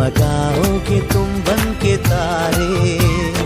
जगमगाओगे तुम बन के तारे।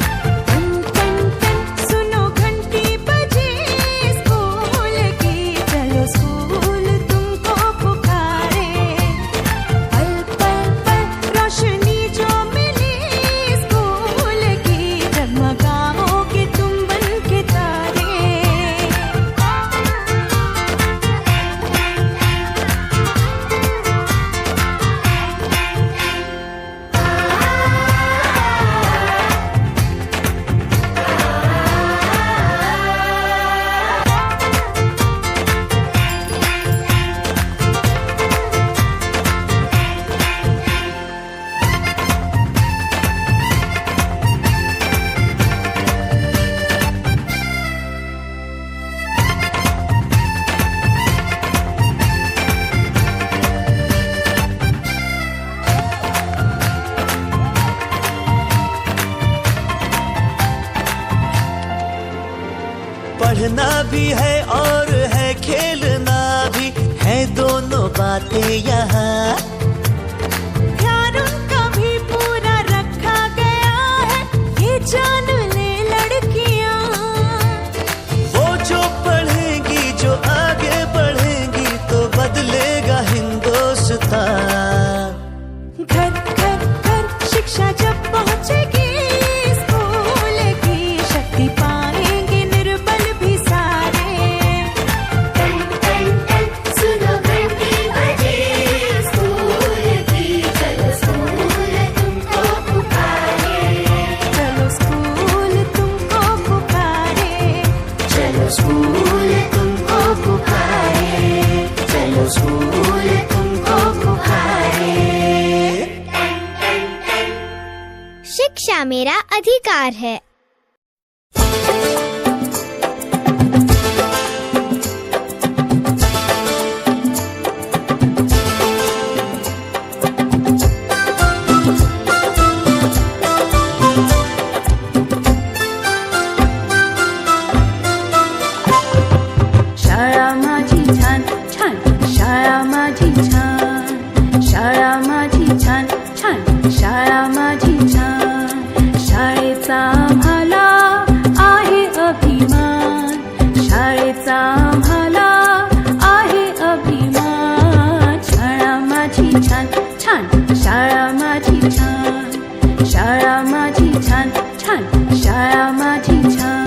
पढ़ना भी है और है खेलना भी। है दोनों बातें यहाँ। मेरा अधिकार है। 小马踢球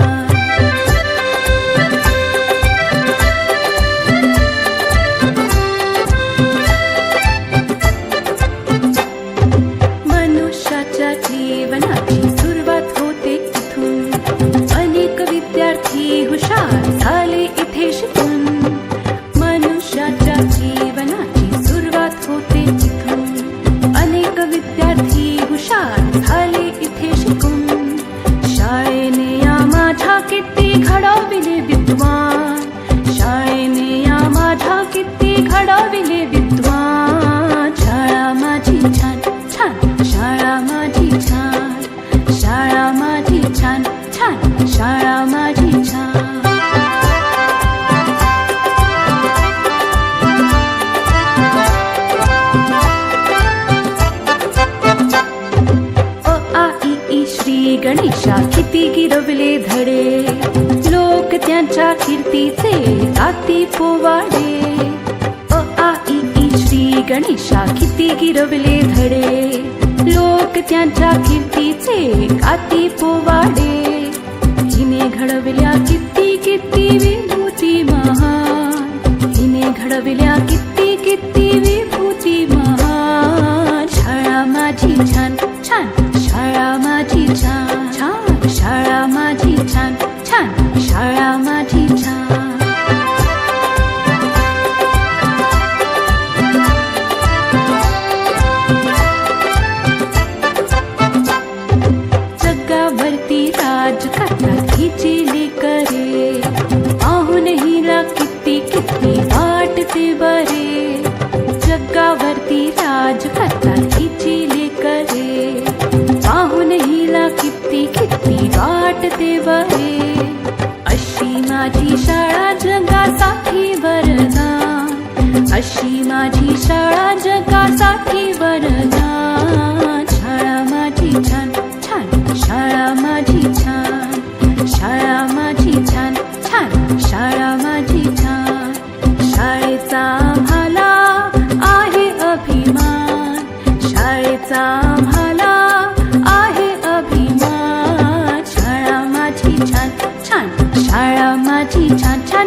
तिचे जाती पोवाडे. अ आ ई श्री गणेशा किती गिरवले धडे. लोक त्यांच्या कीर्तीचे काती पोवाडे. तिने घडविल्या किती किती विभूती महा तिने चिली किती किती वाटते बरे. जगावरती राज करतात ही चिली करे पाहून हिला किती किती वाटते बरे. अशी माझी शाळा जगासाठी वरदा अशी माझी शाळा जगासाठी वरदा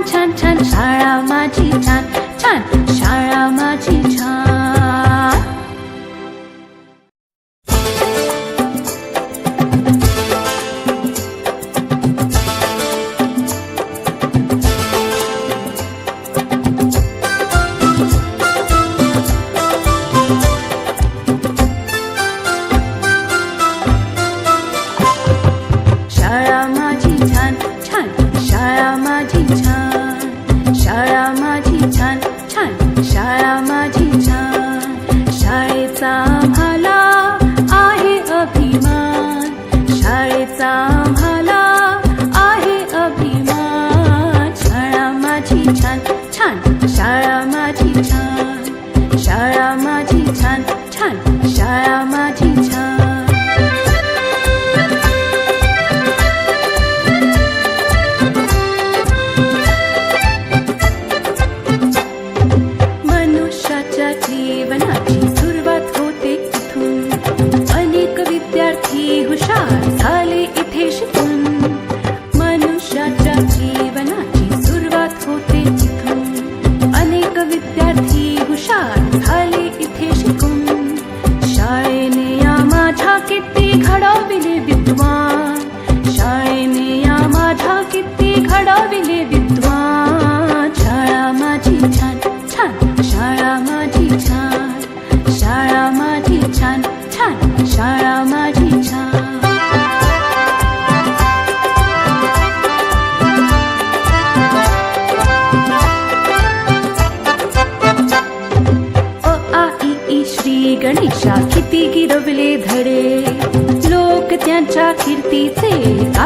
छान छान छान शाळा माझी छान छान शाळा माझी छान झाले इथे शिकून शाळेने या माझ्या किती घडविले विद्वान शाळेने या माझ्या किती घडविले विद्वान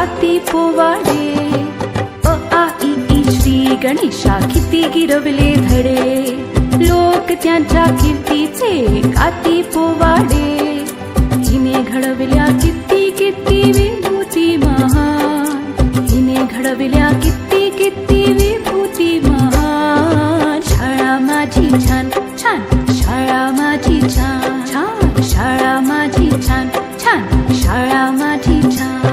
गाती पोवाडे अ आ इ ई श्री गणेशा किती गिरवले धडे लोक त्यांच्या कीर्तीचे गाती पोवाडे हिने घडविल्या किती किती विभूती महान हिने घडविल्या किती किती विभूती महान शाळा माझी छान छान शाळा माझी छान छान शाळा माझी छान छान शाळा माझी छान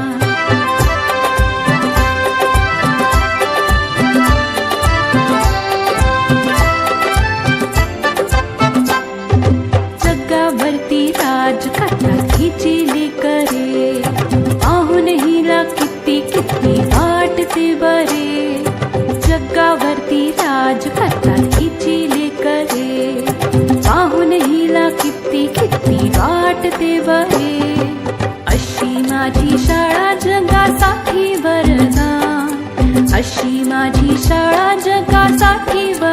वाटते बरे अशी माझी शाळा जगासाठी वरदान अशी माझी शाळा जगासाठी वरदान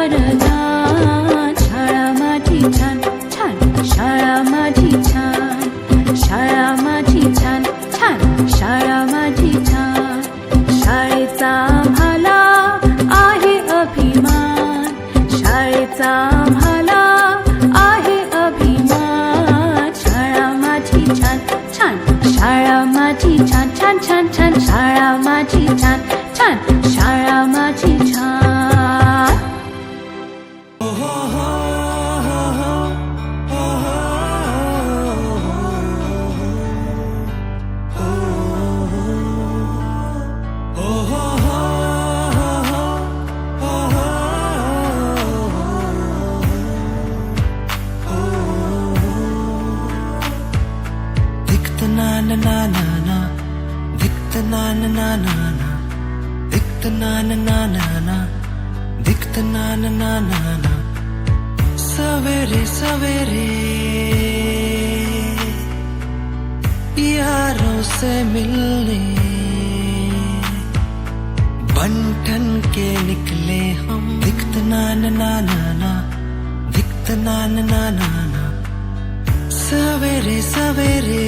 time. दिक्त ना ना ना ना दिक्त ना ना ना ना सवेरे सवेरे यारों से मिलने बंठन के निकले हम दिक्त ना ना ना ना ना ना ना ना ना सवेरे सवेरे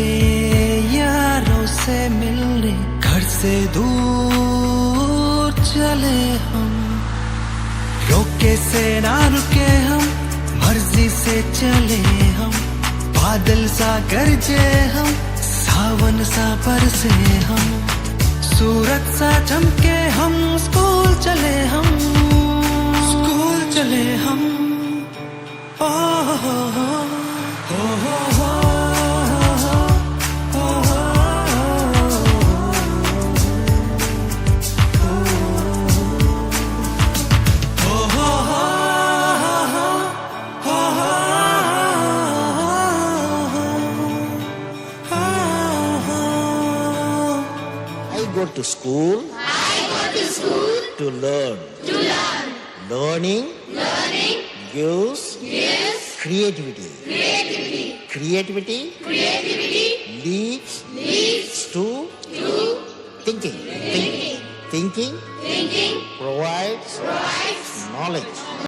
यारों से मिलने घर से दूर चले हम। रोके से ना रुके हम, मर्ज़ी से चले हम। बादल सा गरजे हम, सावन सा बरसे हम। सूरत सा चमके हम, स्कूल चले हम। स्कूल चले हम। ओ हो हो हो हो हो। I go to school. I go to school to learn. To learn. Learning. Learning gives. Gives creativity. Creativity. Creativity. Creativity leads. Leads to. To thinking. Thinking. Thinking. Thinking provides. Provides knowledge.